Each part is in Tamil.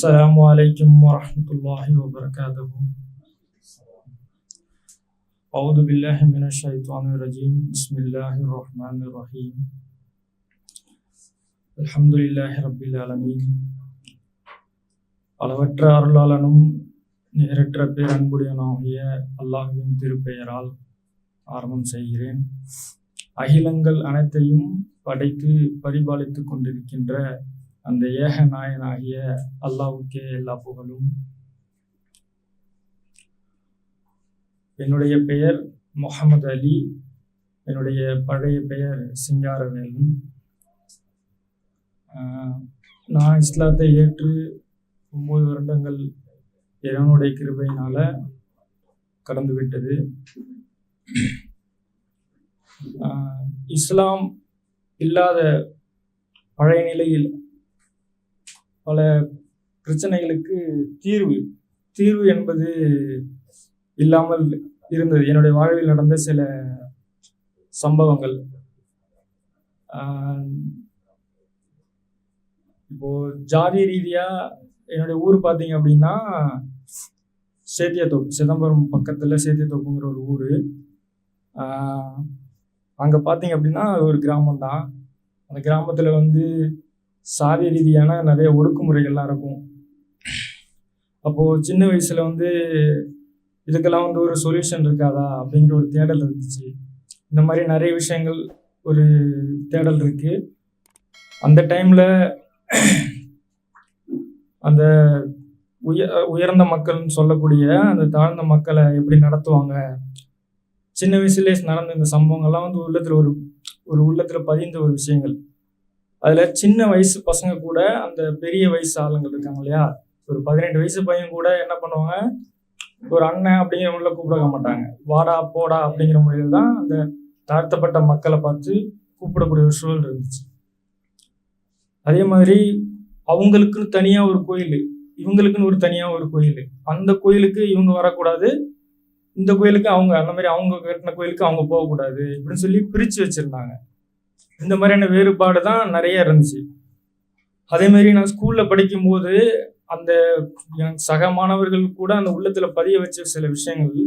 السلام عليكم ورحمة الله وبركاته أعوذ بالله من الشيطان الرجيم بسم الله الرحمن الرحيم الحمد لله رب العالمين அளவற்ற அருளாளனும் நிகரற்ற பேரன்புடையனாகிய அல்லாஹுவின் திருப்பெயரால் ஆரம்பம் செய்கிறேன் அகிலங்கள் அனைத்தையும் படைத்து பரிபாலித்துக் கொண்டிருக்கின்ற அந்த ஏக நாயனாகிய அல்லாவுக்கே எல்லா புகழும். என்னுடைய பெயர் முகமது அலி. என்னுடைய பழைய பெயர் சிங்காரவேலன் நான் இஸ்லாத்தை ஏற்று ஒம்பது வருடங்கள் இறைவனுடைய கிருபையினால் கடந்துவிட்டது இஸ்லாம் இல்லாத பழைய நிலையில் பல பிரச்சனைகளுக்கு தீர்வு. தீர்வு என்பது இல்லாமல் இருந்தது. என்னுடைய வாழ்வில் நடந்த சில சம்பவங்கள். இப்போ ஜாதி ரீதியாக என்னுடைய ஊர் பார்த்தீங்க அப்படின்னா சேத்தியாத்தோப்பு சிதம்பரம் பக்கத்தில் சேத்தியாத்தோப்புங்கிற ஒரு ஊர். அங்கே பார்த்தீங்க அப்படின்னா அது ஒரு கிராமம் தான் அந்த கிராமத்தில் வந்து சாதி ரீதியான நிறைய ஒடுக்குமுறைகள்லாம் இருக்கும். அப்போது சின்ன வயசில் வந்து இதுக்கெல்லாம் வந்து ஒரு சொல்யூஷன் இருக்காதா அப்படிங்கிற ஒரு தேடல் இருந்துச்சு. இந்த மாதிரி நிறைய விஷயங்கள் ஒரு தேடல் இருக்கு. அந்த டைமில் அந்த உய உயர்ந்த மக்கள்னு சொல்லக்கூடிய அந்த தாழ்ந்த மக்களை எப்படி நடத்துவாங்க? சின்ன வயசுலேயே நடந்த இந்த சம்பவங்கள்லாம் வந்து உள்ளத்தில் ஒரு ஒரு உள்ளத்தில் பதிந்த ஒரு விஷயங்கள். அதில் சின்ன வயசு பசங்க கூட அந்த பெரிய வயசு ஆளுங்கள் இருக்காங்க இல்லையா? ஒரு பதினெட்டு வயசு பையன் கூட என்ன பண்ணுவாங்க? ஒரு அண்ணன் அப்படிங்கிற முறையில் கூப்பிட மாட்டாங்க. வாடா போடா அப்படிங்கிற முறையில் தான் அந்த தாழ்த்தப்பட்ட மக்களை பார்த்து கூப்பிடக்கூடிய ஒரு சூழல் இருந்துச்சு. அதே மாதிரி அவங்களுக்குன்னு தனியாக ஒரு கோயில் இவங்களுக்குன்னு ஒரு தனியாக ஒரு கோயில். அந்த கோயிலுக்கு இவங்க வரக்கூடாது. இந்த கோயிலுக்கு அவங்க அந்த மாதிரி அவங்க கட்டின கோயிலுக்கு அவங்க போகக்கூடாது இப்படின்னு சொல்லி பிரித்து வச்சுருந்தாங்க. இந்த மாதிரியான வேறுபாடு தான் நிறைய இருந்துச்சு. அதேமாரி நான் ஸ்கூலில் படிக்கும்போது அந்த எனக்கு சக மாணவர்கள் கூட அந்த உள்ளத்தில் பதிய வச்ச சில விஷயங்கள்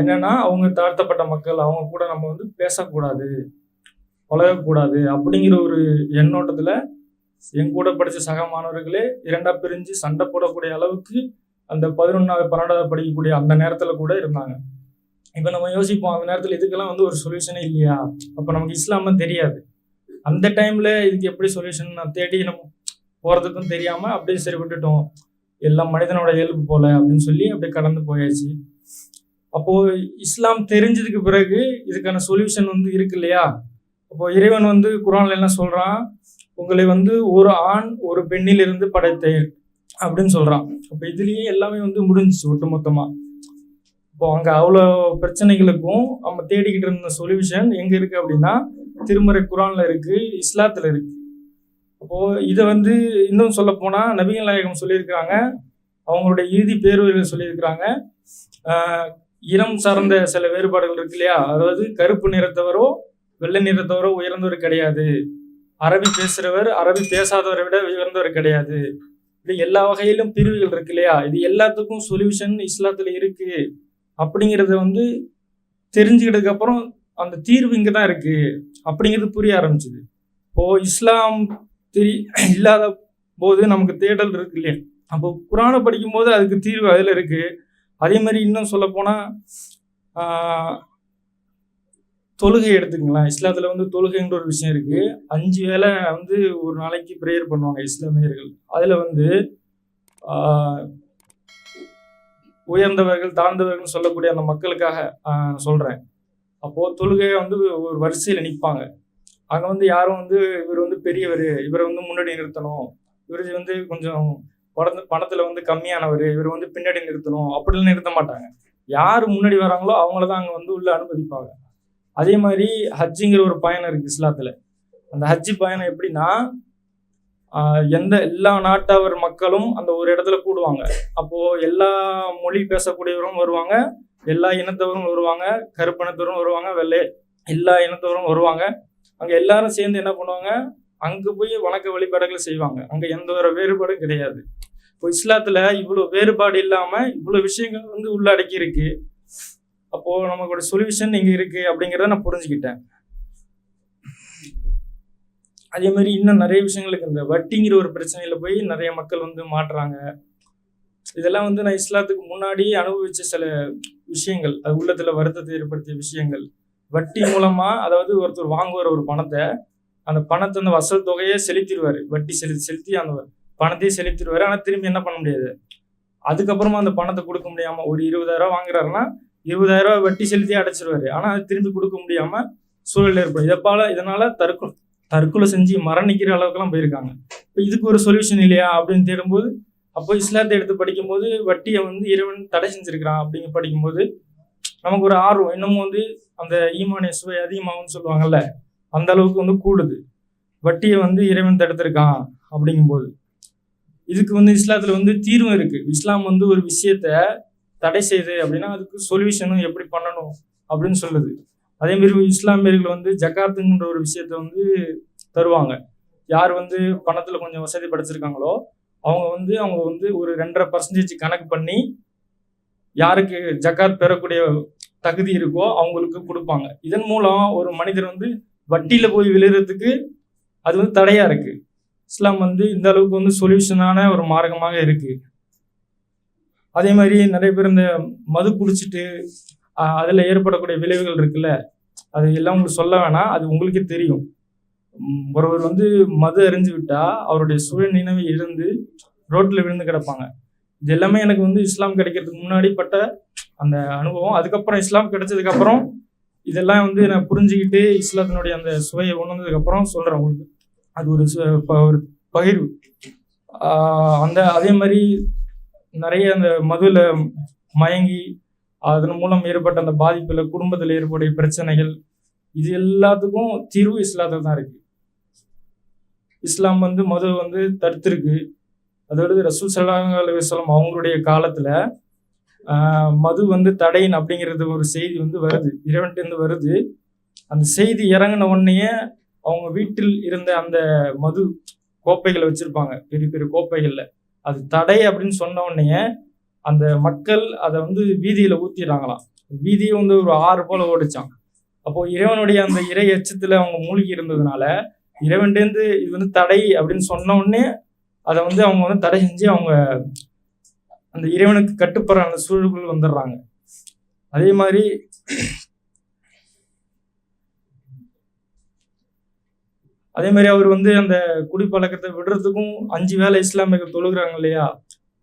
என்னென்னா என்னன்னா அவங்க தாழ்த்தப்பட்ட மக்கள் அவங்க கூட நம்ம வந்து பேசக்கூடாது பழகக்கூடாது அப்படிங்கிற ஒரு எண்ணோட்டத்தில் என் கூட படித்த சக மாணவர்களே இரண்டாக பிரிஞ்சு சண்டை போடக்கூடிய அளவுக்கு அந்த பதினொன்றாவது பன்னெண்டாவது படிக்கக்கூடிய அந்த நேரத்தில் கூட இருந்தாங்க. இப்போ நம்ம யோசிப்போம் அந்த நேரத்தில் இதுக்கெல்லாம் வந்து ஒரு சொல்யூஷனே இல்லையா? அப்போ நமக்கு இஸ்லாமும் தெரியாது. அந்த டைமில் இதுக்கு எப்படி சொல்யூஷன் நான் தேடி நம்ம போகிறதுக்கும் தெரியாமல் அப்படியே சரி விட்டுட்டோம். எல்லாம் மனிதனோட இயல்பு போல அப்படின்னு சொல்லி அப்படியே கடந்து போயாச்சு. அப்போது இஸ்லாம் தெரிஞ்சதுக்கு பிறகு இதுக்கான சொல்யூஷன் வந்து இருக்கு இல்லையா? அப்போ இறைவன் வந்து குரான்ல என்ன சொல்றான்? உங்களை வந்து ஒரு ஆண் ஒரு பெண்ணிலிருந்து படைத்தேன் அப்படின்னு சொல்றான். அப்போ இதுலயே எல்லாமே வந்து முடிஞ்சிச்சு ஒட்டுமொத்தமா. இப்போ அங்கே அவ்வளோ பிரச்சனைகளுக்கும் நம்ம தேடிக்கிட்டு இருந்த சொல்யூஷன் எங்கே இருக்குது அப்படின்னா திருமறை குரான்ல இருக்குது இஸ்லாத்தில் இருக்குது அப்போது இதை வந்து இன்னும் சொல்ல போனா நபிகள் நாயகம் சொல்லியிருக்கிறாங்க அவங்களுடைய இறுதி பேருவர்கள் சொல்லியிருக்கிறாங்க. இனம் சார்ந்த சில வேறுபாடுகள் இருக்கு இல்லையா? அதாவது கருப்பு நிறத்தவரோ வெள்ளை நிறத்தவரோ உயர்ந்தவர் கிடையாது. அரபி பேசுகிறவர் அரபி பேசாதவரை விட உயர்ந்தவர் கிடையாது. இப்படி எல்லா வகையிலும் பிரிவுகள் இருக்கு இல்லையா? இது எல்லாத்துக்கும் சொல்யூஷன் இஸ்லாத்தில் இருக்குது அப்படிங்கிறத வந்து தெரிஞ்சுக்கிட்டதுக்கு அப்புறம் அந்த தீர்வு இங்கே தான் இருக்கு அப்படிங்கிறது புரிய ஆரம்பிச்சுது. இப்போ இஸ்லாம் தெரி இல்லாத போது நமக்கு தேடல் இருக்கு இல்லையா? அப்போ குரானை படிக்கும்போது அதுக்கு தீர்வு அதில் இருக்கு. அதே மாதிரி இன்னும் சொல்லப்போனால் தொழுகை எடுத்துக்கலாம் இஸ்லாத்தில் வந்து தொழுகைன்ற ஒரு விஷயம் இருக்குது அஞ்சு வேளை வந்து ஒரு நாளைக்கு ப்ரேயர் பண்ணுவாங்க இஸ்லாமியர்கள். அதில் வந்து உயர்ந்தவர்கள் தாழ்ந்தவர்கள் சொல்லக்கூடிய அந்த மக்களுக்காக சொல்கிறேன் அப்போது தொழுகையை வந்து ஒரு வரிசையில் நிற்பாங்க அங்கே வந்து யாரும் வந்து இவர் வந்து பெரியவர் இவரை வந்து முன்னாடி நிறுத்தணும். இவர் வந்து கொஞ்சம் பணத்து பணத்தில் வந்து கம்மியானவர் இவர் வந்து பின்னாடி நிறுத்தணும். அப்படிலாம் நிறுத்த மாட்டாங்க. யார் முன்னாடி வராங்களோ அவங்கள தான் அங்கே வந்து உள்ளே அனுமதிப்பாங்க. அதே மாதிரி ஹஜ்ஜிங்கிற ஒரு பயணம் இருக்குது இஸ்லாத்தில். அந்த ஹஜ்ஜி பயணம் எப்படின்னா எந்த எல்லா நாட்டவர் மக்களும் அந்த ஒரு இடத்துல கூடுவாங்க. அப்போ எல்லா மொழி பேசக்கூடியவரும் வருவாங்க எல்லா இனத்தவரும் வருவாங்க கருப்பினத்தவரும் வருவாங்க வெள்ளை எல்லா இனத்தவரும் வருவாங்க. அங்க எல்லாரும் சேர்ந்து என்ன பண்ணுவாங்க? அங்க போய் வணக்க வழிபாடுகளை செய்வாங்க. அங்க எந்த ஒரு வேறுபாடும் கிடையாது. இப்போ இஸ்லாத்துல இவ்வளவு வேறுபாடு இல்லாம இவ்வளவு விஷயங்கள் வந்து உள்ளடக்கி இருக்கு. அப்போ நமக்கோட சொல்யூஷன் இங்க இருக்கு அப்படிங்கிறத நான் புரிஞ்சுக்கிட்டேன். அதே மாதிரி இன்னும் நிறைய விஷயங்களுக்கு இந்த வட்டிங்கிற ஒரு பிரச்சனையில போய் நிறைய மக்கள் வந்து மாட்டுறாங்க. இதெல்லாம் வந்து நான் இஸ்லாத்துக்கு முன்னாடியே அனுபவிச்ச சில விஷயங்கள். அது உள்ளத்துல வருத்தத்தை ஏற்படுத்திய விஷயங்கள். வட்டி மூலமா அதாவது ஒருத்தர் வாங்குவார் ஒரு பணத்தை அந்த பணத்தை அந்த வசல் தொகையை செலுத்திடுவாரு. வட்டி செலுத்தி செலுத்தி அந்த பணத்தையே செலுத்திடுவாரு. ஆனா திரும்பி என்ன பண்ண முடியாது. அதுக்கப்புறமா அந்த பணத்தை கொடுக்க முடியாம ஒரு இருபதாயிரம் வாங்குறாருன்னா இருபதாயிரம் ரூபாய் வட்டி செலுத்தி அடைச்சிருவாரு. ஆனா அது திரும்பி கொடுக்க முடியாம சூழல் ஏற்படும். இதப்பால இதனால தற்கொலை தற்கொலை செஞ்சு மரணிக்கிற அளவுக்குலாம் போயிருக்காங்க. இப்போ இதுக்கு ஒரு சொல்யூஷன் இல்லையா அப்படின்னு தேடும்போது அப்போ இஸ்லாத்தை எடுத்து படிக்கும்போது வட்டியை வந்து இறைவன் தடை செஞ்சிருக்கிறான் அப்படிங்க படிக்கும்போது நமக்கு ஒரு ஆர்வம். இன்னமும் வந்து அந்த ஈமானிய சுவை அதிகமாகும்னு சொல்லுவாங்கல்ல அந்த அளவுக்கு வந்து கூடுது. வட்டியை வந்து இறைவன் தடுத்திருக்கான் அப்படிங்கும்போது. இதுக்கு வந்து இஸ்லாத்துல வந்து தீர்வு இருக்கு. இஸ்லாம் வந்து ஒரு விஷயத்த தடை செய்யுது அப்படின்னா அதுக்கு சொல்யூஷனும் எப்படி பண்ணணும் அப்படின்னு சொல்லுது. அதே மாதிரி இஸ்லாமியர்கள் வந்து ஜக்காத்துங்கிற ஒரு விஷயத்த வந்து தருவாங்க. யார் வந்து பணத்தில் கொஞ்சம் வசதி படைச்சிருக்காங்களோ அவங்க வந்து அவங்க வந்து ஒரு ரெண்டரை பர்சன்டேஜ் கணக்கு பண்ணி யாருக்கு ஜக்காத் பெறக்கூடிய தகுதி இருக்கோ அவங்களுக்கு கொடுப்பாங்க. இதன் மூலம் ஒரு மனிதர் வந்து வட்டியில போய் விழுறதுக்கு அது வந்து தடையா இருக்கு. இஸ்லாம் வந்து இந்த அளவுக்கு வந்து சொல்யூஷனான ஒரு மார்க்கமாக இருக்கு. அதே மாதிரி நிறைய பேர் இந்த மது குடிச்சிட்டு அதில் ஏற்படக்கூடிய விளைவுகள் இருக்குல்ல? அது எல்லாம் உங்களுக்கு சொல்ல வேணாம் அது உங்களுக்கே தெரியும். ஒருவர் வந்து மது அறிஞ்சு விட்டா அவருடைய சுய நினைவை இழந்து ரோட்டில் விழுந்து கிடப்பாங்க. இது எல்லாமே எனக்கு வந்து இஸ்லாம் கிடைக்கிறதுக்கு முன்னாடி பட்ட அந்த அனுபவம். அதுக்கப்புறம் இஸ்லாம் கிடைச்சதுக்கப்புறம் இதெல்லாம் வந்து நான் புரிஞ்சுக்கிட்டு இஸ்லாத்தினுடைய அந்த சுவையை உணர்ந்ததுக்கப்புறம் சொல்கிறேன் உங்களுக்கு. அது ஒரு ப- ஒரு பகிர்வு. அந்த அதே மாதிரி நிறைய அந்த மதுவில் மயங்கி அதன் மூலம் ஏற்பட்ட அந்த பாதிப்புல குடும்பத்தில் ஏற்படைய பிரச்சனைகள் இது எல்லாத்துக்கும் தீர்வு இஸ்லாத்துல தான் இருக்கு. இஸ்லாம் வந்து மது வந்து தடுத்திருக்கு. அதோடு ரசூல் சல்லாஹ் அலுவலம் அவங்களுடைய காலத்துல ஆஹ் மது வந்து தடையின் அப்படிங்கிறது ஒரு செய்தி வந்து வருது. இறைவன்கிட்ட வருது. அந்த செய்தி இறங்கின உடனேயே அவங்க வீட்டில் இருந்த அந்த மது கோப்பைகளை வச்சிருப்பாங்க. பெரிய பெரிய கோப்பைகள்ல. அது தடை அப்படின்னு சொன்ன உடனே அந்த மக்கள் அதை வந்து வீதியில ஊத்திடுறாங்களாம். வீதியை வந்து ஒரு ஆறு போல ஓடிச்சான் அப்போ இறைவனுடைய அந்த இறை எச்சத்துல அவங்க மூழ்கி இருந்ததுனால இறைவன்டேந்து இது வந்து தடை அப்படின்னு சொன்ன உடனே அதை வந்து அவங்க வந்து தடை செஞ்சு அவங்க அந்த இறைவனுக்கு கட்டுப்படுற அந்த சூழலுக்குள் வந்துடுறாங்க. அதே மாதிரி அதே மாதிரி அவர் வந்து அந்த குடிப்பழக்கத்தை விடுறதுக்கும் அஞ்சு வேலை இஸ்லாமியர்கள் தொழுகிறாங்க இல்லையா?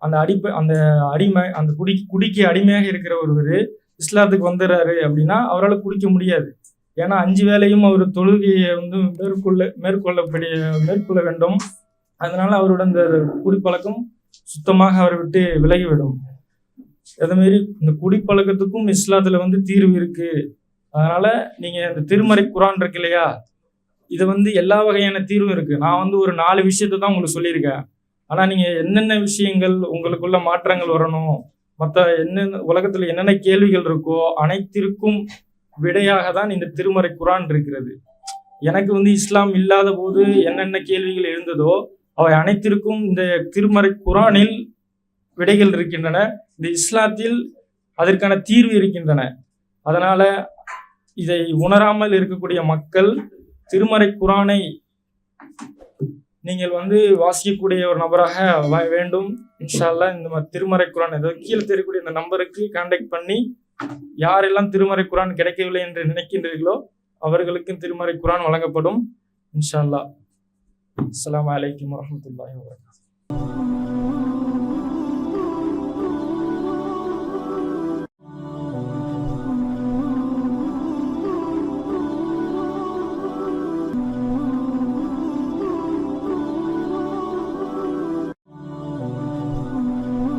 அந்த அடிப்பை அந்த அடிமை அந்த குடி குடிக்கு அடிமையாக இருக்கிற ஒருவர் இஸ்லாத்துக்கு வந்துடுறாரு அப்படின்னா அவரால் குடிக்க முடியாது. ஏன்னா அஞ்சு வேலையும் அவர் தொழுகையை வந்து மேற்கொள்ள மேற்கொள்ளப்படிய மேற்கொள்ள வேண்டும். அதனால அவரோட அந்த குடிப்பழக்கம் சுத்தமாக அவரை விட்டு விலகிவிடும். அதேமாரி இந்த குடிப்பழக்கத்துக்கும் இஸ்லாத்துல வந்து தீர்வு இருக்கு. அதனால நீங்க இந்த திருமறை குரான் இருக்கு இல்லையா? இது வந்து எல்லா வகையான தீர்வும் இருக்கு. நான் வந்து ஒரு நாலு விஷயத்த தான் உங்களுக்கு சொல்லியிருக்கேன். ஆனா நீங்க என்னென்ன விஷயங்கள் உங்களுக்குள்ள மாற்றங்கள் வரணும் மற்ற என்னென்ன உலகத்துல என்னென்ன கேள்விகள் இருக்கோ அனைத்திற்கும் விடையாக தான் இந்த திருமறை குரான் இருக்கிறது. எனக்கு வந்து இஸ்லாம் இல்லாத போது என்னென்ன கேள்விகள் எழுந்ததோ அவை அனைத்திற்கும் இந்த திருமறை குரானில் விடைகள் இருக்கின்றன. இந்த இஸ்லாத்தில் அதற்கான தீர்வு இருக்கின்றன. அதனால இதை உணராமல் இருக்கக்கூடிய மக்கள் திருமறை குரானை நீங்கள் வந்து வாசிக்கக்கூடிய ஒரு நபராக வேண்டும். இன்ஷால்லா இந்த மாதிரி திருமறை குரான் ஏதாவது கீழே தெரியக்கூடிய இந்த நம்பருக்கு கான்டாக்ட் பண்ணி யாரெல்லாம் திருமறை குரான் கிடைக்கவில்லை என்று நினைக்கின்றீர்களோ அவர்களுக்கும் திருமறை குரான் வழங்கப்படும். இன்ஷா அல்லாஹ் வலைக்கம் வரமத்துல வரகாத்து